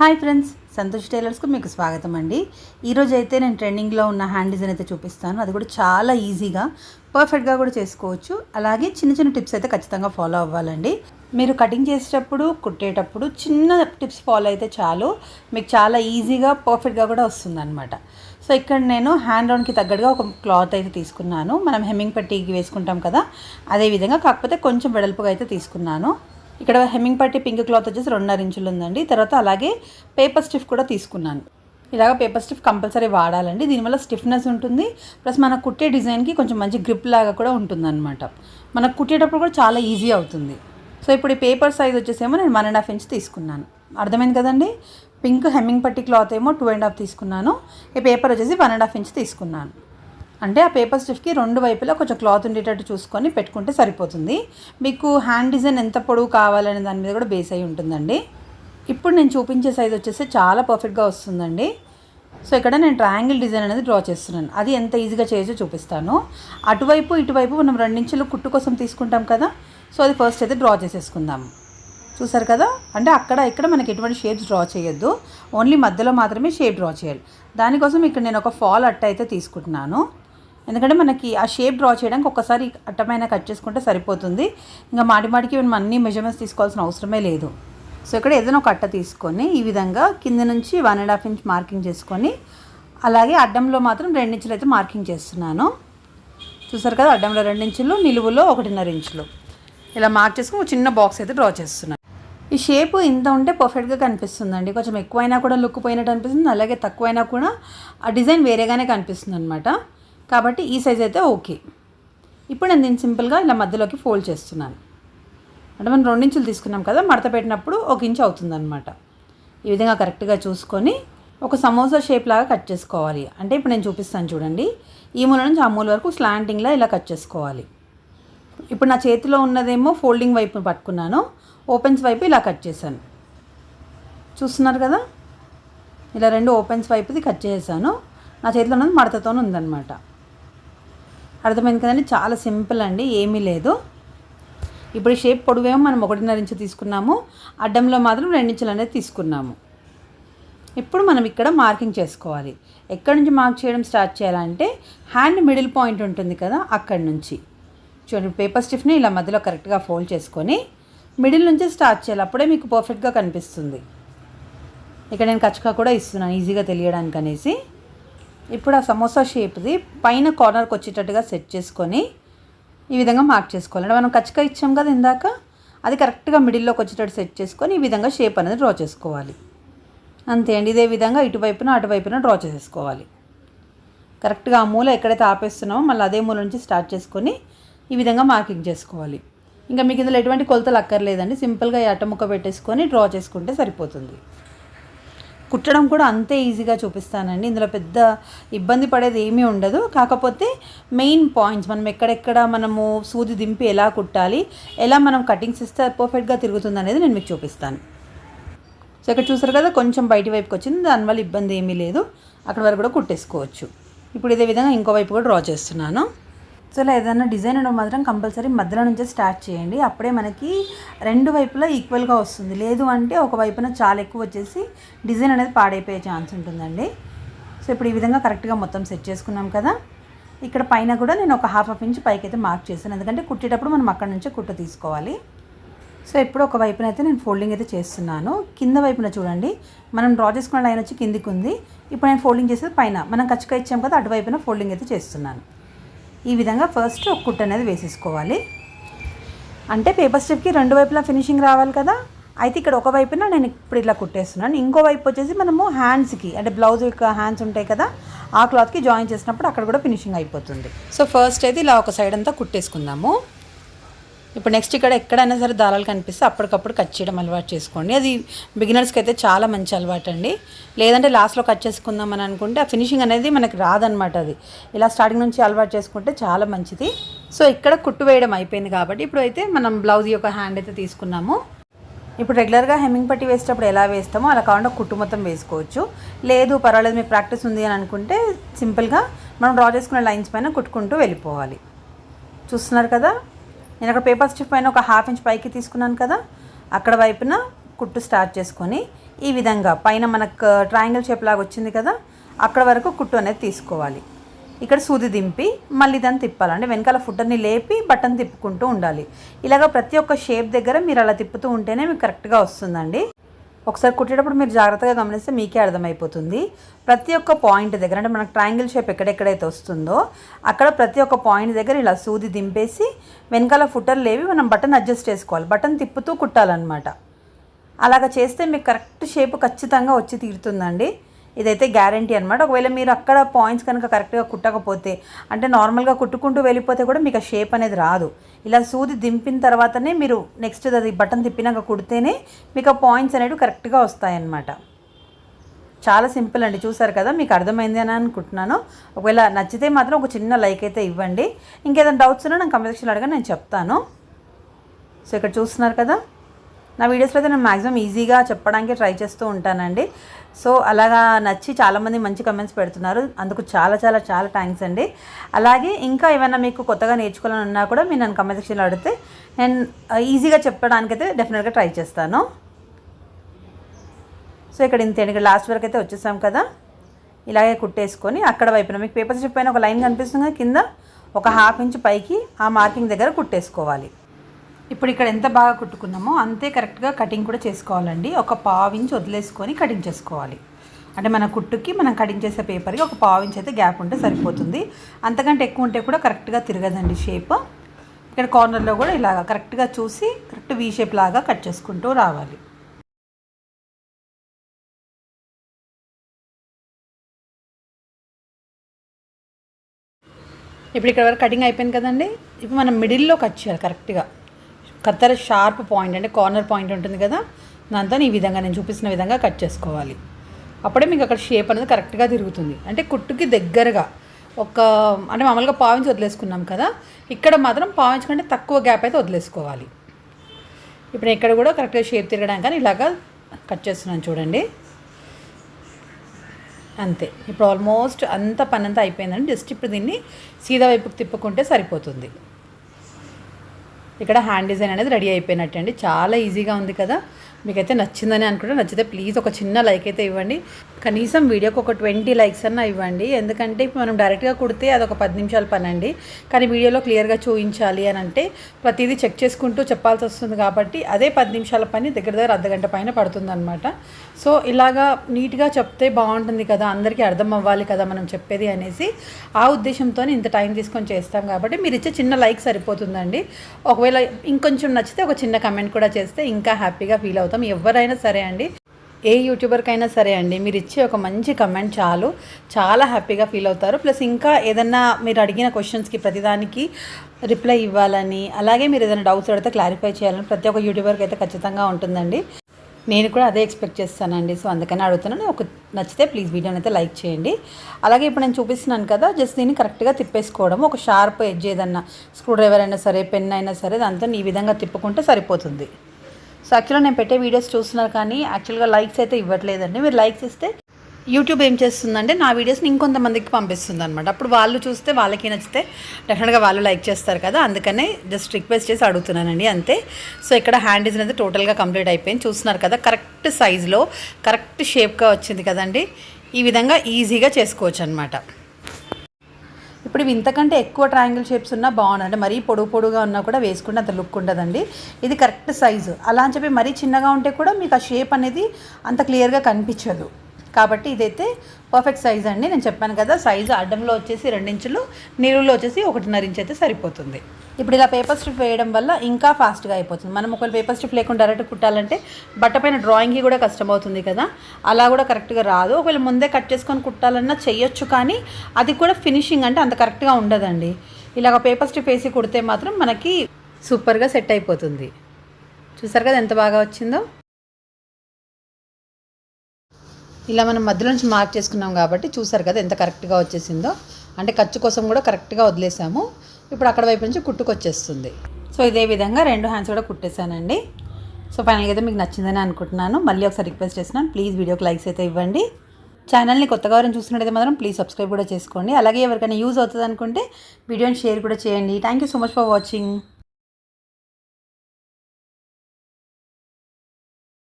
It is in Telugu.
హాయ్ ఫ్రెండ్స్ సంతోష్ టైలర్స్కు మీకు స్వాగతం అండి. ఈరోజు అయితే నేను ట్రెండింగ్లో ఉన్న హ్యాండ్ డిజైన్ అయితే చూపిస్తాను. అది కూడా చాలా ఈజీగా పర్ఫెక్ట్గా కూడా చేసుకోవచ్చు. అలాగే చిన్న చిన్న టిప్స్ అయితే ఖచ్చితంగా ఫాలో అవ్వాలండి. మీరు కటింగ్ చేసేటప్పుడు కుట్టేటప్పుడు చిన్న టిప్స్ ఫాలో అయితే చాలు. మీకు చాలా ఈజీగా పర్ఫెక్ట్గా కూడా వస్తుందన్నమాట. సో ఇక్కడ నేను హ్యాండ్ రౌండ్కి తగ్గట్టుగా ఒక క్లాత్ అయితే తీసుకున్నాను. మనం హెమ్మింగ్ పట్టీకి వేసుకుంటాం కదా అదే విధంగా కాకపోతే కొంచెం వెడల్పుగా అయితే తీసుకున్నాను. ఇక్కడ హెమ్మింగ్ పట్టి పింక్ క్లాత్ వచ్చేసి రెండున్నర ఇంచులు ఉందండి. తర్వాత అలాగే పేపర్ స్టిఫ్ కూడా తీసుకున్నాను. ఇలాగ పేపర్ స్టిఫ్ కంపల్సరీ వాడాలండి. దీనివల్ల స్టిఫ్నెస్ ఉంటుంది. ప్లస్ మన కుట్టే డిజైన్కి కొంచెం మంచి గ్రిప్ లాగా కూడా ఉంటుందన్నమాట. మనకు కుట్టేటప్పుడు కూడా చాలా ఈజీ అవుతుంది. సో ఇప్పుడు ఈ పేపర్ సైజ్ వచ్చేసేమో నేను వన్ అండ్ హాఫ్ ఇంచ్ తీసుకున్నాను. అర్థమైంది కదండి? పింక్ హెమ్మింగ్ పట్టి క్లాత్ ఏమో టూ అండ్ హాఫ్ తీసుకున్నాను. ఈ పేపర్ వచ్చేసి వన్ అండ్ హాఫ్ ఇంచ్ తీసుకున్నాను. అంటే ఆ పేపర్ స్టిఫ్కి రెండు వైపులా కొంచెం క్లాత్ ఉండేటట్టు చూసుకొని పెట్టుకుంటే సరిపోతుంది. మీకు హ్యాండ్ డిజైన్ ఎంత పొడవు కావాలనే దాని మీద కూడా బేస్ అయి ఉంటుందండి. ఇప్పుడు నేను చూపించే సైజ్ వచ్చేసి చాలా పర్ఫెక్ట్గా వస్తుందండి. సో ఇక్కడ నేను ట్రయాంగిల్ డిజైన్ అనేది డ్రా చేస్తున్నాను. అది ఎంత ఈజీగా చేయొచ్చో చూపిస్తాను. అటువైపు ఇటువైపు మనం రెండించులు కుట్టు కోసం తీసుకుంటాం కదా? సో అది ఫస్ట్ అయితే డ్రా చేసేసుకుందాం. చూసారు కదా? అంటే అక్కడ ఇక్కడ మనకి ఎటువంటి షేప్స్ డ్రా చేయొద్దు. ఓన్లీ మధ్యలో మాత్రమే షేప్ డ్రా చేయాలి. దానికోసం ఇక్కడ నేను ఒక ఫాల్ అట్ట అయితే తీసుకుంటున్నాను. ఎందుకంటే మనకి ఆ షేప్ డ్రా చేయడానికి ఒక్కసారి అట్టమైన కట్ చేసుకుంటే సరిపోతుంది. ఇంకా మాటిమాటికి మనం అన్ని మెజర్మెంట్స్ తీసుకోవాల్సిన అవసరమే లేదు. సో ఇక్కడ ఏదైనా ఒక అట్ట తీసుకొని ఈ విధంగా కింద నుంచి one and half inch marking చేసుకొని అలాగే అడ్డంలో మాత్రం రెండు ఇంచులు అయితే మార్కింగ్ చేస్తున్నాను. చూసారు కదా అడ్డంలో రెండు ఇంచులు నిలువులో ఒకటిన్నర ఇంచులు. ఇలా మార్క్ చేసుకుని ఒక చిన్న బాక్స్ అయితే డ్రా చేస్తున్నాను. ఈ షేప్ ఇంత ఉంటే పర్ఫెక్ట్గా కనిపిస్తుందండి. కొంచెం ఎక్కువైనా కూడా లుక్ పోయినట్టు అనిపిస్తుంది. అలాగే తక్కువైనా కూడా ఆ డిజైన్ వేరేగానే కనిపిస్తుంది అనమాట కాబట్టి ఈ సైజ్ అయితే ఓకే ఇప్పుడు నేను దీన్ని సింపుల్గా ఇలా మధ్యలోకి ఫోల్డ్ చేస్తున్నాను. అంటే మనం రెండించులు తీసుకున్నాం కదా మడత పెట్టినప్పుడు ఒక ఇంచు అవుతుందన్నమాట. ఈ విధంగా కరెక్ట్గా చూసుకొని ఒక సమోసా షేప్ లాగా కట్ చేసుకోవాలి. అంటే ఇప్పుడు నేను చూపిస్తాను చూడండి. ఈ మూల నుంచి ఆ మూల వరకు స్లాంటింగ్లా ఇలా కట్ చేసుకోవాలి. ఇప్పుడు నా చేతిలో ఉన్నదేమో ఫోల్డింగ్ వైపు పట్టుకున్నాను. ఓపెన్స్ వైపు ఇలా కట్ చేశాను. చూస్తున్నారు కదా? ఇలా రెండు ఓపెన్స్ వైపుది కట్ చేశాను. నా చేతిలో ఉన్నది మడతతోనే ఉందన్నమాట. అర్థమైంది కదండి? చాలా సింపుల్ అండి ఏమీ లేదు. ఇప్పుడు షేప్ పొడవేమో మనం ఒకటిన్నర ఇంచు తీసుకున్నాము. అడ్డంలో మాత్రం రెండించులు అనేది తీసుకున్నాము. ఇప్పుడు మనం ఇక్కడ మార్కింగ్ చేసుకోవాలి. ఎక్కడి నుంచి మార్క్ చేయడం స్టార్ట్ చేయాలంటే హ్యాండ్ మిడిల్ పాయింట్ ఉంటుంది కదా అక్కడి నుంచి. చూడండి పేపర్ స్టిఫ్ని ఇలా మధ్యలో కరెక్ట్గా ఫోల్డ్ చేసుకొని మిడిల్ నుంచి స్టార్ట్ చేయాలి. అప్పుడే మీకు పర్ఫెక్ట్గా కనిపిస్తుంది. ఇక్కడ నేను కచ్చకా కూడా ఇస్తున్నాను ఈజీగా తెలియడానికి అనేసి. ఇప్పుడు ఆ సమోసా షేప్ది పైన కార్నర్కి వచ్చేటట్టుగా సెట్ చేసుకొని ఈ విధంగా మార్క్ చేసుకోవాలండి మనం కచ్చిక ఇచ్చాం కదా ఇందాక? అది కరెక్ట్గా మిడిల్లోకి వచ్చేటట్టు సెట్ చేసుకొని ఈ విధంగా షేప్ అనేది డ్రా చేసుకోవాలి. అంతే అండి. ఇదే విధంగా ఇటువైపున అటువైపున డ్రా చేసేసుకోవాలి. కరెక్ట్గా ఆ మూల ఎక్కడైతే ఆపేస్తున్నామో మళ్ళీ అదే మూల నుంచి స్టార్ట్ చేసుకొని ఈ విధంగా మార్కింగ్ చేసుకోవాలి. ఇంకా మీకు ఇందులో ఎటువంటి కొలతలు అక్కర్లేదండి. సింపుల్గా ఈ అట్టముక్క పెట్టేసుకొని డ్రా చేసుకుంటే సరిపోతుంది. కుట్టడం కూడా అంతే ఈజీగా చూపిస్తానండి. ఇందులో పెద్ద ఇబ్బంది పడేది ఏమీ ఉండదు. కాకపోతే మెయిన్ పాయింట్స్ మనం ఎక్కడెక్కడ మనము సూది దింపి ఎలా కుట్టాలి ఎలా మనం కటింగ్స్ ఇస్తే పర్ఫెక్ట్గా తిరుగుతుంది అనేది నేను మీకు చూపిస్తాను. సో ఇక్కడ చూసారు కదా కొంచెం బయటి వైపుకి వచ్చింది. దానివల్ల ఇబ్బంది ఏమీ లేదు. అక్కడ వరకు కూడా కుట్టేసుకోవచ్చు. ఇప్పుడు ఇదే విధంగా ఇంకో వైపు కూడా డ్రా చేస్తున్నాను. సో ఇలా ఏదైనా డిజైన్ ఉండడం మాత్రం కంపల్సరీ మధ్యలో నుంచే స్టార్ట్ చేయండి. అప్పుడే మనకి రెండు వైపులా ఈక్వల్గా వస్తుంది. లేదు అంటే ఒక వైపున చాలా ఎక్కువ వచ్చేసి డిజైన్ అనేది పాడైపోయే ఛాన్స్ ఉంటుందండి. సో ఇప్పుడు ఈ విధంగా కరెక్ట్గా మొత్తం సెట్ చేసుకున్నాం కదా. ఇక్కడ పైన కూడా నేను ఒక హాఫ్ హాఫ్ ఇంచ్ పైకి అయితే మార్క్ చేశాను. ఎందుకంటే కుట్టేటప్పుడు మనం అక్కడ నుంచే కుట్ట తీసుకోవాలి. సో ఇప్పుడు ఒక వైపున అయితే నేను ఫోల్డింగ్ అయితే చేస్తున్నాను. కింద వైపున చూడండి. మనం డ్రా చేసుకున్న లైన్ వచ్చి కిందికి ఉంది. ఇప్పుడు నేను ఫోల్డింగ్ చేసేది పైన. మనం కచ్చక ఇచ్చాం కదా అటువైపున ఫోల్డింగ్ అయితే చేస్తున్నాను. ఈ విధంగా ఫస్ట్ ఒక కుట్ట అనేది వేసేసుకోవాలి. అంటే పేపర్ స్టెప్కి రెండు వైపులా ఫినిషింగ్ రావాలి కదా? అయితే ఇక్కడ ఒక వైపున నేను ఇప్పుడు ఇలా కుట్టేస్తున్నాను. ఇంకో వైపు వచ్చేసి మనము హ్యాండ్స్కి అంటే బ్లౌజ్ యొక్క హ్యాండ్స్ ఉంటాయి కదా ఆ క్లాత్కి జాయిన్ చేసినప్పుడు అక్కడ కూడా ఫినిషింగ్ అయిపోతుంది. సో ఫస్ట్ అయితే ఇలా ఒక సైడ్ అంతా కుట్టేసుకుందాము. ఇప్పుడు నెక్స్ట్ ఇక్కడ ఎక్కడైనా సరే దారాలు కనిపిస్తే అప్పటికప్పుడు కట్ చేయడం అలవాటు చేసుకోండి. అది బిగినర్స్కి అయితే చాలా మంచి అలవాటు అండి లేదంటే లాస్ట్లో కట్ చేసుకుందాం అని అనుకుంటే ఆ ఫినిషింగ్ అనేది మనకి రాదనమాట అది. ఇలా స్టార్టింగ్ నుంచి అలవాటు చేసుకుంటే చాలా మంచిది. సో ఇక్కడ కుట్టు వేయడం అయిపోయింది కాబట్టి ఇప్పుడు అయితే మనం బ్లౌజ్ యొక్క హ్యాండ్ అయితే తీసుకున్నాము. ఇప్పుడు రెగ్యులర్గా హెమ్మింగ్ పట్టి వేసేటప్పుడు ఎలా వేస్తామో అలా కాకుండా కుట్టు మొత్తం వేసుకోవచ్చు. లేదు పర్వాలేదు మీకు ప్రాక్టీస్ ఉంది అని అనుకుంటే సింపుల్గా మనం డ్రా చేసుకునే లైన్స్ పైన కుట్టుకుంటూ వెళ్ళిపోవాలి. చూస్తున్నారు కదా? నేను అక్కడ పేపర్ స్టిఫ్ పైన ఒక హాఫ్ ఇంచ్ పైకి తీసుకున్నాను కదా అక్కడ వైపున కుట్టు స్టార్ట్ చేసుకొని ఈ విధంగా పైన మనకు ట్రయాంగిల్ షేప్ లాగా వచ్చింది కదా అక్కడ వరకు కుట్టు అనేది తీసుకోవాలి. ఇక్కడ సూది దింపి మళ్ళీ దాన్ని తిప్పాలండి వెనకాల ఫుట్టర్ని లేపి బటన్ తిప్పుకుంటూ ఉండాలి. ఇలాగ ప్రతి ఒక్క షేప్ దగ్గర మీరు అలా తిప్పుతూ ఉంటేనే మీకు కరెక్ట్గా వస్తుందండి. ఒకసారి కుట్టేటప్పుడు మీరు జాగ్రత్తగా గమనిస్తే మీకే అర్థమైపోతుంది. ప్రతి ఒక్క పాయింట్ దగ్గర అంటే మనకు ట్రయాంగిల్ షేప్ ఎక్కడెక్కడైతే వస్తుందో అక్కడ ప్రతి ఒక్క పాయింట్ దగ్గర ఇలా సూది దింపేసి వెనకాల ఫుటర్ లేవి మనం బటన్ అడ్జస్ట్ చేసుకోవాలి. బటన్ తిప్పుతూ కుట్టాలన్నమాట. అలాగ చేస్తే మీకు కరెక్ట్ షేప్ ఖచ్చితంగా వచ్చి తీరుతుందండి. ఇదైతే గ్యారంటీ అనమాట ఒకవేళ మీరు అక్కడ పాయింట్స్ కనుక కరెక్ట్గా కుట్టకపోతే అంటే నార్మల్గా కుట్టుకుంటూ వెళ్ళిపోతే కూడా మీకు ఆ షేప్ అనేది రాదు. ఇలా సూది దింపిన తర్వాతనే మీరు నెక్స్ట్ అది బటన్ తిప్పినాక కుడితేనే మీకు ఆ పాయింట్స్ అనేవి కరెక్ట్గా వస్తాయన్నమాట. చాలా సింపుల్ అండి. చూసారు కదా మీకు అర్థమైంది అని అనుకుంటున్నాను. ఒకవేళ నచ్చితే మాత్రం ఒక చిన్న లైక్ అయితే ఇవ్వండి. ఇంకేదైనా డౌట్స్ ఉన్నా నాకు కమెంట్ సెక్షన్లో అడగా నేను చెప్తాను. సో ఇక్కడ చూస్తున్నారు కదా నా వీడియోస్లో అయితే నేను మ్యాక్సిమం ఈజీగా చెప్పడానికి ట్రై చేస్తూ ఉంటానండి. సో అలాగా నచ్చి చాలామంది మంచి కమెంట్స్ పెడుతున్నారు. అందుకు చాలా చాలా చాలా థ్యాంక్స్ అండి. అలాగే ఇంకా ఏమైనా మీకు కొత్తగా నేర్చుకోవాలని ఉన్నా కూడా మీరు నన్ను కమెంట్ సెక్షన్లో అడిగితే నేను ఈజీగా చెప్పడానికైతే డెఫినెట్గా ట్రై చేస్తాను. సో ఇక్కడ ఇంత ఇక్కడ లాస్ట్ వరకు అయితే వచ్చేసాం కదా. ఇలాగే కుట్టేసుకొని అక్కడ వైపున మీకు పేపర్ స్ట్రిప్ ఒక లైన్ కనిపిస్తుంది కింద ఒక హాఫ్ ఇంచ్ పైకి ఆ మార్కింగ్ దగ్గర కుట్టేసుకోవాలి. ఇప్పుడు ఇక్కడ ఎంత బాగా కుట్టుకున్నామో అంతే కరెక్ట్గా కటింగ్ కూడా చేసుకోవాలండి. ఒక పావు వదిలేసుకొని కటింగ్ చేసుకోవాలి. అంటే మన కుట్టుకి మనం కటింగ్ చేసే పేపర్కి ఒక పావు అయితే గ్యాప్ ఉంటే సరిపోతుంది. అంతకంటే ఎక్కువ ఉంటే కూడా కరెక్ట్గా తిరగదండి షేప్ ఇక్కడ కార్నర్లో కూడా ఇలాగ కరెక్ట్గా చూసి కరెక్ట్ వీ షేప్ లాగా కట్ చేసుకుంటూ రావాలి. ఇప్పుడు ఇక్కడ వరకు కటింగ్ అయిపోయింది కదండి. ఇప్పుడు మనం మిడిల్లో కట్ చేయాలి కరెక్ట్గా కత్తెర షార్ప్ పాయింట్ అంటే కార్నర్ పాయింట్ ఉంటుంది కదా దాంతో ఈ విధంగా నేను చూపిస్తున్న విధంగా కట్ చేసుకోవాలి. అప్పుడే మీకు అక్కడ షేప్ అనేది కరెక్ట్గా తిరుగుతుంది. అంటే కుట్టుకి దగ్గరగా ఒక అంటే మామూలుగా పావించి వదిలేసుకున్నాం కదా ఇక్కడ మాత్రం పావించి కంటే తక్కువ గ్యాప్ అయితే వదిలేసుకోవాలి. ఇప్పుడు ఇక్కడ కూడా కరెక్ట్గా షేప్ తిరగడానికి కానీ ఇలాగా కట్ చేస్తున్నాను చూడండి. అంతే. ఇప్పుడు ఆల్మోస్ట్ అంత పని అంతా అయిపోయిందండి. జస్ట్ ఇప్పుడు దీన్ని సీదా వైపుకి తిప్పుకుంటే సరిపోతుంది. ఇక్కడ హ్యాండ్ డిజైన్ అనేది రెడీ అయిపోయినట్టు అండి చాలా ఈజీగా ఉంది కదా. మీకైతే నచ్చిందని అనుకుంటే నచ్చితే ప్లీజ్ ఒక చిన్న లైక్ అయితే ఇవ్వండి. కనీసం వీడియోకి ఒక ట్వంటీ లైక్స్ అన్న ఇవ్వండి. ఎందుకంటే ఇప్పుడు మనం డైరెక్ట్గా కుడితే అది ఒక పది నిమిషాల పని అండి కానీ వీడియోలో క్లియర్గా చూపించాలి అని అంటే ప్రతిదీ చెక్ చేసుకుంటూ చెప్పాల్సి వస్తుంది కాబట్టి అదే పది నిమిషాల పని దగ్గర దగ్గర అర్ధగంట పైన పడుతుంది అనమాట సో ఇలాగా నీట్గా చెప్తే బాగుంటుంది కదా అందరికీ అర్థం అవ్వాలి కదా మనం చెప్పేది అనేసి ఆ ఉద్దేశంతో ఇంత టైం తీసుకొని చేస్తాం కాబట్టి మీరు ఇచ్చే చిన్న లైక్ సరిపోతుందండి. ఒకవేళ ఇంకొంచెం నచ్చితే ఒక చిన్న కమెంట్ కూడా చేస్తే ఇంకా హ్యాపీగా ఫీల్ అవుతాం. ఎవరైనా సరే అండి ఏ యూట్యూబర్కైనా సరే అండి మీరు ఇచ్చే ఒక మంచి కమెంట్ చాలు. చాలా హ్యాపీగా ఫీల్ అవుతారు. ప్లస్ ఇంకా ఏదన్నా మీరు అడిగిన క్వశ్చన్స్కి ప్రతిదానికి రిప్లై ఇవ్వాలని అలాగే మీరు ఏదైనా డౌట్స్ అడిగితే క్లారిఫై చేయాలని ప్రతి ఒక్క యూట్యూబర్కి అయితే ఖచ్చితంగా ఉంటుందండి. నేను కూడా అదే ఎక్స్పెక్ట్ చేస్తానండి. సో అందుకని అడుగుతున్నాను. ఒక నచ్చితే ప్లీజ్ వీడియోని అయితే లైక్ చేయండి. అలాగే ఇప్పుడు నేను చూపిస్తున్నాను కదా జస్ట్ దీన్ని కరెక్ట్గా తిప్పేసుకోవడం ఒక షార్ప్ ఎడ్జ్ ఏదన్నా స్క్రూ డ్రైవర్ అయినా సరే పెన్ అయినా సరే దాంతో ఈ విధంగా తిప్పుకుంటే సరిపోతుంది. సో యాక్చువల్గా నేను పెట్టే వీడియోస్ చూస్తున్నారు కానీ యాక్చువల్గా లైక్స్ అయితే ఇవ్వట్లేదండి. మీరు లైక్స్ ఇస్తే యూట్యూబ్ ఏం చేస్తుందంటే నా వీడియోస్ని ఇంకొంతమందికి పంపిస్తుంది అనమాట అప్పుడు వాళ్ళు చూస్తే వాళ్ళకి నచ్చితే డెఫినెట్గా వాళ్ళు లైక్ చేస్తారు కదా. అందుకనే జస్ట్ రిక్వెస్ట్ చేసి అడుగుతున్నానండి అంతే. సో ఇక్కడ హ్యాండ్ డిజైన్ అయితే టోటల్గా కంప్లీట్ అయిపోయింది. చూస్తున్నారు కదా కరెక్ట్ సైజులో కరెక్ట్ షేప్గా వచ్చింది కదండి. ఈ విధంగా ఈజీగా చేసుకోవచ్చు అనమాట ఇప్పుడు ఇవి ఇంతకంటే ఎక్కువ ట్రయాంగిల్ షేప్స్ ఉన్నా బాగుంది. అంటే మరీ పొడుగు పొడుగా ఉన్నా కూడా వేసుకుంటే అంత లుక్ ఉండదండి. ఇది కరెక్ట్ సైజు అలా అని చెప్పి మరీ చిన్నగా ఉంటే కూడా మీకు ఆ షేప్ అనేది అంత క్లియర్గా కనిపించదు. కాబట్టి ఇదైతే పర్ఫెక్ట్ సైజ్ అండి. నేను చెప్పాను కదా సైజు అడ్డంలో వచ్చేసి రెండించులు నిలువులో వచ్చేసి ఒకటిన్నర ఇంచ్ అయితే సరిపోతుంది. ఇప్పుడు ఇలా పేపర్ స్ట్రిప్ వేయడం వల్ల ఇంకా ఫాస్ట్గా అయిపోతుంది. మనం ఒకవేళ పేపర్ స్ట్రిప్ లేకుండా డైరెక్ట్ కుట్టాలంటే బట్టపైన డ్రాయింగ్కి కూడా కష్టమవుతుంది కదా. అలా కూడా కరెక్ట్గా రాదు. ఒకవేళ ముందే కట్ చేసుకొని కుట్టాలన్నా చెయ్యొచ్చు కానీ అది కూడా ఫినిషింగ్ అంటే అంత కరెక్ట్గా ఉండదండి. ఇలాగ పేపర్ స్ట్రిప్ వేసి కుడితే మాత్రం మనకి సూపర్గా సెట్ అయిపోతుంది. చూసారు కదా ఎంత బాగా వచ్చిందో? ఇలా మనం మధ్యలో నుంచి మార్క్ చేసుకున్నాం కాబట్టి చూసారు కదా ఎంత కరెక్ట్గా వచ్చేసిందో. అంటే ఖర్చు కోసం కూడా కరెక్ట్గా వదిలేసాము. ఇప్పుడు అక్కడ వైపు నుంచి కుట్టుకొచ్చేస్తుంది. సో ఇదే విధంగా రెండు హ్యాండ్స్ కూడా కుట్టేశానండి. సో ఫైనల్గా అయితే మీకు నచ్చిందని అనుకుంటున్నాను. మళ్ళీ ఒకసారి రిక్వెస్ట్ చేస్తున్నాను. ప్లీజ్ వీడియోకి లైక్స్ అయితే ఇవ్వండి. ఛానల్ని కొత్తగా ఎవరైనా చూస్తున్నట్టయితే మాత్రం ప్లీజ్ సబ్స్క్రైబ్ కూడా చేసుకోండి. అలాగే ఎవరికైనా యూజ్ అవుతుంది అనుకుంటే వీడియోని షేర్ కూడా చేయండి. Thank you so much for watching